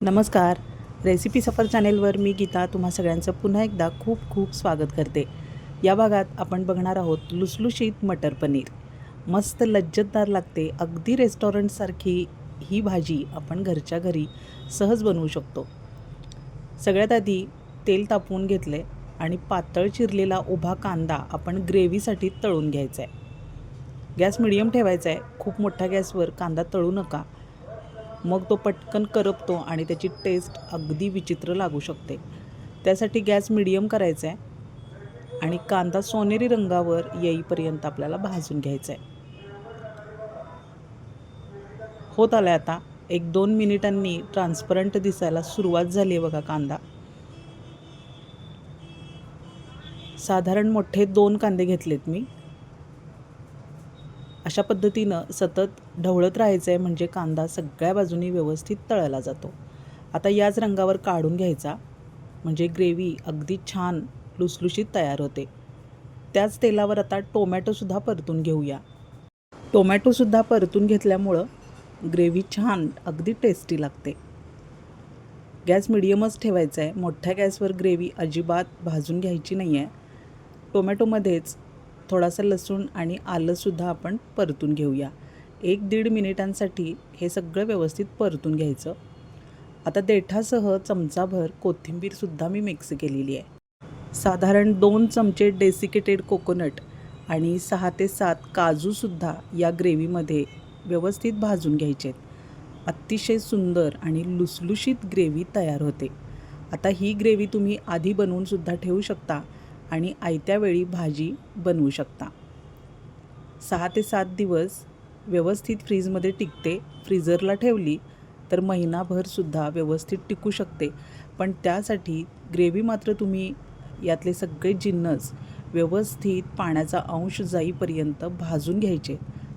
नमस्कार. रेसिपी सफर चॅनेलवर मी गीता तुम्हा सगळ्यांचं पुन्हा एकदा खूप खूप स्वागत करते. या भागात आपण बघणार आहोत लुसलुशीत मटर पनीर. मस्त लज्जतदार लागते. अगदी रेस्टॉरंटसारखी ही भाजी आपण घरच्या घरी सहज बनवू शकतो. सगळ्यात आधी तेल तापवून घेतले आणि पातळ चिरलेला उभा कांदा आपण ग्रेव्हीसाठी तळून घ्यायचा आहे गॅस मिडियम ठेवायचा आहे खूप मोठ्या गॅसवर कांदा तळू नका. मग तो पटकन करपतो आणि त्याची टेस्ट अगदी विचित्र लागू शकते. त्यासाठी गॅस मिडियम करायचा आहे आणि कांदा सोनेरी रंगावर येईपर्यंत आपल्याला भाजून घ्यायचा आहे होत आला आता. एक दोन मिनिटांनी ट्रान्सपरंट दिसायला सुरुवात झाली आहे बघा कांदा. साधारण मोठे दोन कांदे घेतलेत मी. अशा पद्धतीनं सतत ढवळत राहायचं आहे म्हणजे कांदा सगळ्या बाजूनी व्यवस्थित तळला जातो. आता याच रंगावर काढून घ्यायचा म्हणजे ग्रेव्ही अगदी छान लुसलुशीत तयार होते. त्याच तेलावर आता टोमॅटोसुद्धा परतून घेऊया. टोमॅटोसुद्धा परतून घेतल्यामुळं ग्रेव्ही छान अगदी टेस्टी लागते. गॅस मिडियमच ठेवायचा आहे मोठ्या गॅसवर ग्रेव्ही अजिबात भाजून घ्यायची नाही आहे टोमॅटोमध्येच थोडासा लसूण आणि आलंसुद्धा आपण परतून घेऊया. एक दीड मिनिटांसाठी हे सगळं व्यवस्थित परतून घ्यायचं. आता देठासह चमचाभर कोथिंबीरसुद्धा मी मिक्स केलेली आहे. साधारण दोन चमचे डेसिकेटेड कोकोनट आणि सहा ते सात काजूसुद्धा या ग्रेव्हीमध्ये व्यवस्थित भाजून घ्यायचे आहेत अतिशय सुंदर आणि लुसलुशीत ग्रेव्ही तयार होते. आता ही ग्रेव्ही तुम्ही आधी बनवूनसुद्धा ठेवू शकता. आणि आयत्या वेळी भाजी बनवू शकता. सहा ते सात दिवस व्यवस्थित फ्रीजमध्ये टिकते. फ्रीजरला ठेवली तर महिनाभरसुद्धा व्यवस्थित टिकू शकते. पण त्यासाठी ग्रेव्ही मात्र तुम्ही यातले सगळे जिन्नस व्यवस्थित पाण्याचा अंश जाईपर्यंत भाजून घ्यायचे.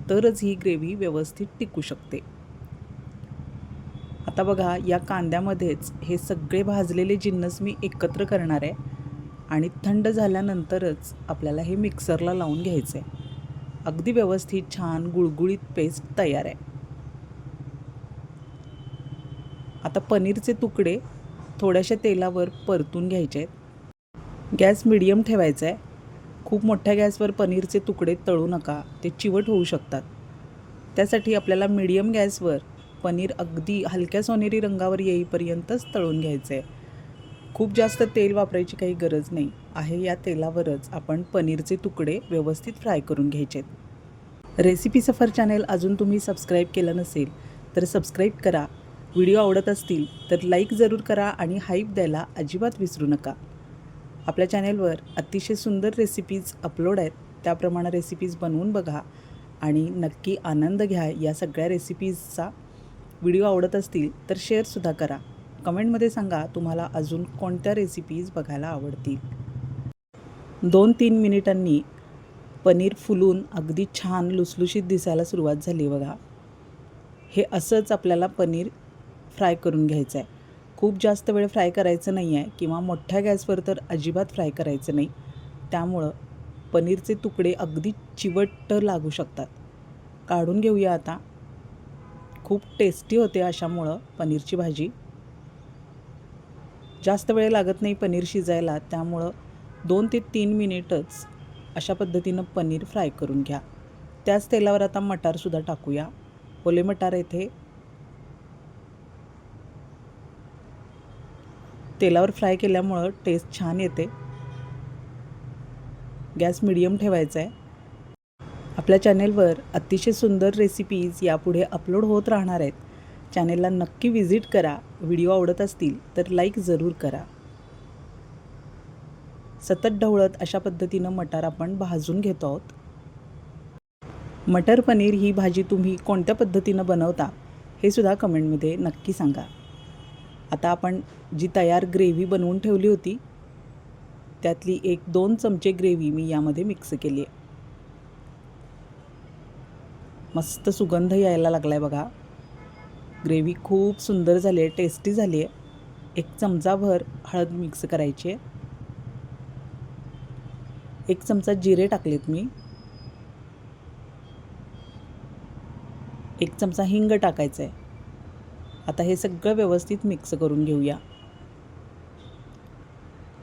तरच ही ग्रेव्ही व्यवस्थित टिकू शकते. आता बघा या कांद्यामध्येच हे सगळे भाजलेले जिन्नस मी एकत्र करणार आहे. आणि थंड झाल्यानंतरच आपल्याला हे मिक्सरला लावून घ्यायचं आहे अगदी व्यवस्थित छान गुळगुळीत पेस्ट तयार आहे. आता पनीरचे तुकडे थोड्याशा तेलावर परतून घ्यायचे आहेत. गॅस मिडियम ठेवायचा आहे. खूप मोठ्या गॅसवर पनीरचे तुकडे तळू नका ते चिवट होऊ शकतात. त्यासाठी आपल्याला मिडियम गॅसवर पनीर अगदी हलक्या सोनेरी रंगावर येईपर्यंतच तळून घ्यायचं आहे खूप जास्त तेल वापरायची काही गरज नाही. आहे या तेलावरच आपण पनीरचे तुकडे व्यवस्थित फ्राय करून घ्यायचे रेसिपी सफर चॅनेल अजून तुम्ही सबस्क्राईब केलं नसेल तर सबस्क्राईब करा. व्हिडिओ आवडत असतील तर लाईक जरूर करा आणि हाईप द्यायला अजिबात विसरू नका. आपल्या चॅनेलवर अतिशय सुंदर रेसिपीज अपलोड आहेत त्याप्रमाणे रेसिपीज बनवून बघा आणि नक्की आनंद घ्या या सगळ्या रेसिपीजचा. व्हिडिओ आवडत असतील तर शेअरसुद्धा करा. कमेंटमध्ये सांगा तुम्हाला अजून कोणत्या रेसिपीज बघायला आवडतील. दोन तीन मिनिटांनी पनीर फुलून अगदी छान लुसलुशीत दिसायला सुरुवात झाली बघा. हे असंच आपल्याला पनीर फ्राय करून घ्यायचं आहे. खूप जास्त वेळ फ्राय करायचं नाही आहे किंवा मोठ्या गॅसवर तर अजिबात फ्राय करायचं नाही. त्यामुळं पनीरचे तुकडे अगदी चिवट लागू शकतात. काढून घेऊया आता. खूप टेस्टी होते अशामुळं पनीरची भाजी. जास्त वेळ लागत नाही पनीर शिजायला त्यामुळं दोन ते तीन मिनिटच अशा पद्धतीनं पनीर फ्राय करून घ्या. त्याच तेलावर आता मटारसुद्धा टाकूया. ओले मटार येथे. तेलावर फ्राय केल्यामुळं टेस्ट छान येते. गॅस मिडियम ठेवायचा आहे आपल्या चॅनेलवर अतिशय सुंदर रेसिपीज यापुढे अपलोड होत राहणार आहेत. चॅनेलला नक्की विजिट करा. व्हिडिओ आवडत असतील तर लाईक जरूर करा. सतत ढवळत अशा पद्धतीनं मटार आपण भाजून घेतो आहोत. मटर पनीर ही भाजी तुम्ही कोणत्या पद्धतीनं बनवता हे सुद्धा कमेंटमध्ये नक्की सांगा. आता आपण जी तयार ग्रेव्ही बनवून ठेवली होती त्यातली एक दोन चमचे ग्रेव्ही मी यामध्ये मिक्स केली आहे. मस्त सुगंध यायला लागला आहे बघा. ग्रेव्ही खूप सुंदर झाली आहे टेस्टी झाली आहे. एक चमचाभर हळद मिक्स करायची आहे. एक चमचा जिरे टाकलेत मी. एक चमचा हिंग टाकायचं आहे आता हे सगळं व्यवस्थित मिक्स करून घेऊया.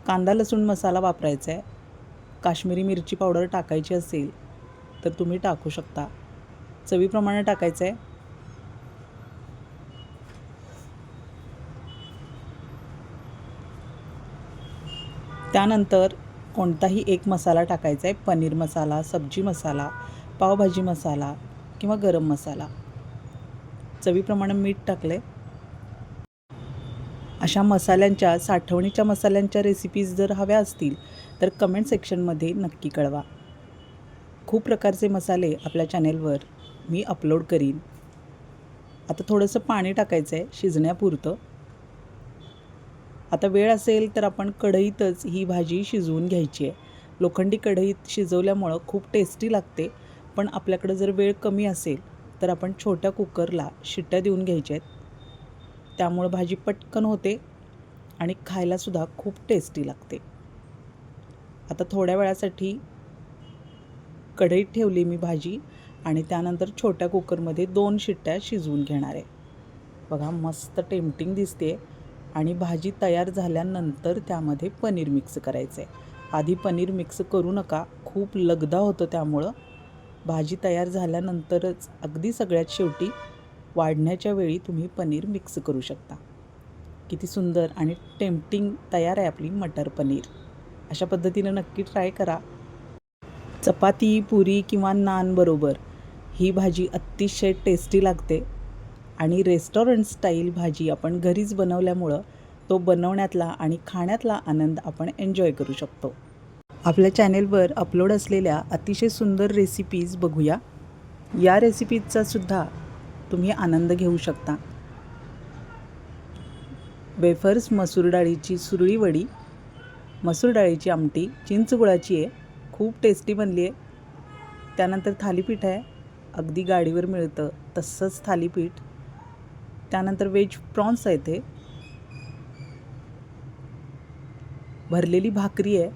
कांदा लसूण मसाला वापरायचा आहे काश्मीरी मिरची पावडर टाकायची असेल तर तुम्ही टाकू शकता. चवीप्रमाणे टाकायचं आहे त्यानंतर कोणताही एक मसाला टाकायचा आहे. पनीर मसाला सब्जी मसाला पावभाजी मसाला किंवा गरम मसाला. चवीप्रमाणे मीठ टाकले अशा मसाल्यांच्या साठवणीच्या मसाल्यांच्या रेसिपीज जर हव्या असतील तर कमेंट सेक्शनमध्ये नक्की कळवा. खूप प्रकारचे मसाले आपल्या चॅनेलवर मी अपलोड करीन. आता थोडंसं पाणी टाकायचं आहे शिजण्यापुरतं. आता वेळ असेल तर आपण कढईतच ही भाजी शिजवून घ्यायची आहे. लोखंडी कढईत शिजवल्यामुळं खूप टेस्टी लागते. पण आपल्याकडं जर वेळ कमी असेल तर आपण छोट्या कुकरला शिट्ट्या देऊन घ्यायच्या आहेत. त्यामुळं भाजी पटकन होते आणि खायलासुद्धा खूप टेस्टी लागते. आता थोड्या वेळासाठी कढईत ठेवली मी भाजी आणि त्यानंतर छोट्या कुकरमध्ये दोन शिट्ट्या शिजवून घेणार आहे. बघा मस्त टेम्पटिंग दिसते आणि भाजी तयार झाल्यानंतर त्यामध्ये पनीर मिक्स करायचं आहे आधी पनीर मिक्स करू नका खूप लगदा होतं त्यामुळं. भाजी तयार झाल्यानंतरच अगदी सगळ्यात शेवटी वाढण्याच्या वेळी तुम्ही पनीर मिक्स करू शकता. किती सुंदर आणि टेम्पटिंग तयार आहे आपली मटर पनीर. अशा पद्धतीनं नक्की ट्राय करा. चपाती पुरी किंवा नान बरोबर ही भाजी अतिशय टेस्टी लागते. आणि रेस्टॉरंट स्टाईल भाजी आपण घरीच बनवल्यामुळं तो बनवण्यातला आणि खाण्यातला आनंद आपण एन्जॉय करू शकतो. आपल्या चॅनेलवर अपलोड असलेल्या अतिशय सुंदर रेसिपीज बघूया. या रेसिपीजचा सुद्धा तुम्ही आनंद घेऊ शकता. वेफर्स मसूर डाळीची सुरळी वडी मसूर डाळीची आमटी चिंच गुळाची आहे खूप टेस्टी बनली आहे. त्यानंतर थालीपीठ आहे. अगदी गाडीवर मिळतं तसंच थालीपीठ. त्यानंतर वेज प्रॉन्स आहेत हे भरलेली भाकरी आहे.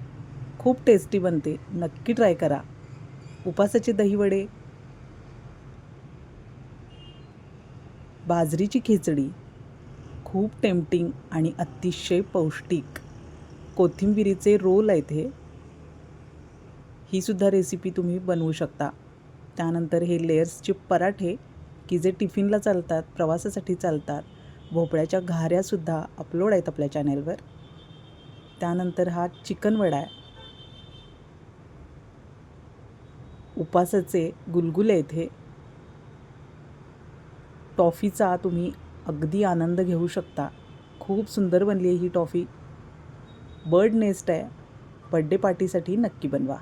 खूप टेस्टी बनते. नक्की ट्राय करा. उपासाचे दहीवडे. बाजरीची खिचडी. खूप टेम्पटिंग आणि अतिशय पौष्टिक. कोथिंबिरीचे रोल आहेत हे. ही सुद्धा रेसिपी तुम्ही बनवू शकता. त्यानंतर हे लेयर्सचे पराठे. की जे टिफिनला चालतात प्रवासासाठी चालतात भोपळ्याच्या घाऱ्यासुद्धा अपलोड आहेत आपल्या चॅनेलवर त्यानंतर हा चिकन वडा आहे. उपासाचे गुलगुले आहेत हे. टॉफीचा तुम्ही अगदी आनंद घेऊ शकता. खूप सुंदर बनली आहे ही टॉफी. बर्ड नेस्ट आहे. बड्डे पार्टीसाठी नक्की बनवा.